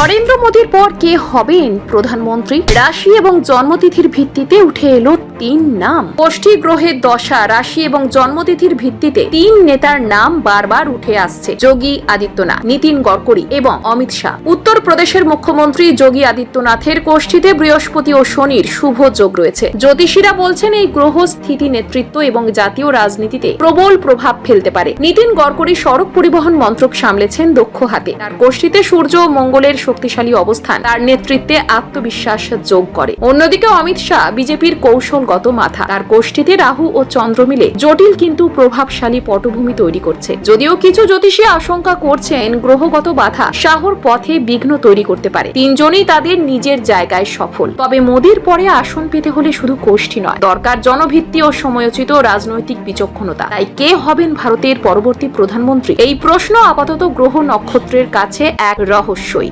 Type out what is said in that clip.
নরেন্দ্র মোদীর পর কে হবেন প্রধানমন্ত্রী? রাশি এবং জন্মতিথির ভিত্তিতে উঠে এলো তিন নাম। গোষ্ঠী গ্রহের দশা, রাশি এবং জন্মতিথির ভিত্তিতে তিন নেতার নাম বারবার উঠে আসছে। যোগী আদিত্যনাথ, নীতিন গডকরি এবং অমিত শাহ। উত্তর প্রদেশের মুখ্যমন্ত্রী যোগী আদিত্যনাথের গোষ্ঠীতে বৃহস্পতি ও শনির শুভ যোগ রয়েছে। জ্যোতিষীরা বলছেন এই গ্রহ স্থিতি, নেতৃত্ব এবং জাতীয় রাজনীতিতে প্রবল প্রভাব ফেলতে পারে। নীতিন গডকরি সড়ক পরিবহন মন্ত্রক সামলেছেন দক্ষ হাতে। তার গোষ্ঠীতে সূর্য ও মঙ্গলের শক্তিশালী অবস্থান। তার নেতৃত্বে আত্মবিশ্বাস যোগ করে। অন্যদিকে অমিত শাহ বিজেপির কৌশলগত মাথা। তার গোষ্ঠীতে রাহু ও চন্দ্র মিলে জটিল কিন্তু প্রভাবশালী পটভূমি তৈরি করছে। যদিও কিছু জ্যোতিষী আশঙ্কা করছেন গ্রহগত বাধা শাহর পথে বিঘ্ন তৈরি করতে পারে। তিনজনই তাদের নিজের জায়গায় সফল। তবে মোদির পরে আসন পেতে হলে শুধু গোষ্ঠী নয়, দরকার জনভিত্তি ও সময়োচিত রাজনৈতিক বিচক্ষণতা। তাই কে হবেন ভারতের পরবর্তী প্রধানমন্ত্রী? এই প্রশ্ন আপাতত গ্রহ নক্ষত্রের কাছে এক রহস্যই।